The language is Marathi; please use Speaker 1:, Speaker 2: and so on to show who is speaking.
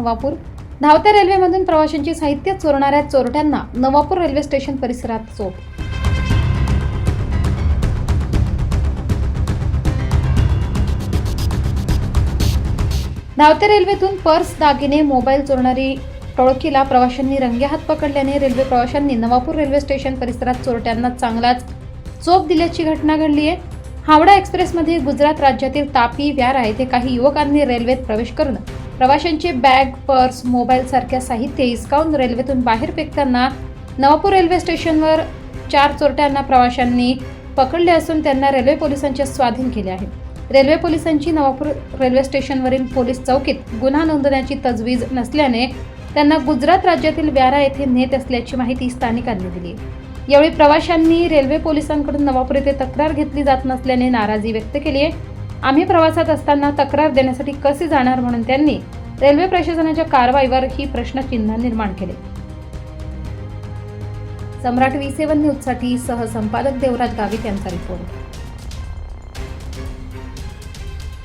Speaker 1: नवापूर धावत्या रेल्वेमधून प्रवाशांची साहित्य चोरणाऱ्या चोरट्यांना नवापूर रेल्वे स्टेशन परिसरात चोप. धावत्या रेल्वेतून पर्स दागिने मोबाईल चोरणारी टोळकीला प्रवाशांनी रंगेहात पकडल्याने रेल्वे प्रवाशांनी नवापूर रेल्वे स्टेशन परिसरात चोरट्यांना चांगलाच चोप दिल्याची घटना घडली आहे. हावडा एक्सप्रेसमध्ये गुजरात राज्यातील तापी व्यारा येथे काही युवकांनी रेल्वेत प्रवेश करून प्रवाशांचे बॅग पर्स मोबाईल सारख्या साहित्य हिसकावून रेल्वेतून बाहेर फेकताना नवापूर रेल्वे स्टेशनवर चार चोरट्यांना प्रवाशांनी पकडले असून त्यांना रेल्वे पोलिसांच्या स्वाधीन केले आहे. रेल्वे पोलिसांची नवापूर रेल्वे स्टेशनवरील पोलीस चौकीत गुन्हा नोंदवण्याची तजवीज नसल्याने त्यांना गुजरात राज्यातील व्यारा येथे नेत असल्याची माहिती स्थानिकांनी दिली. यावेळी प्रवाशांनी रेल्वे पोलिसांकडून नवापूर येथे तक्रार घेतली जात नसल्याने नाराजी व्यक्त केली आहे. आम्ही प्रवासात असताना तक्रार देण्यासाठी कसे जाणार म्हणून त्यांनी रेल्वे प्रशासनाच्या कारवाईवर ही प्रश्नचिन्ह निर्माण केले. सम्राट वी सेवन न्यूजसाठी सहसंपादक देवराज गावित यांचा रिपोर्ट.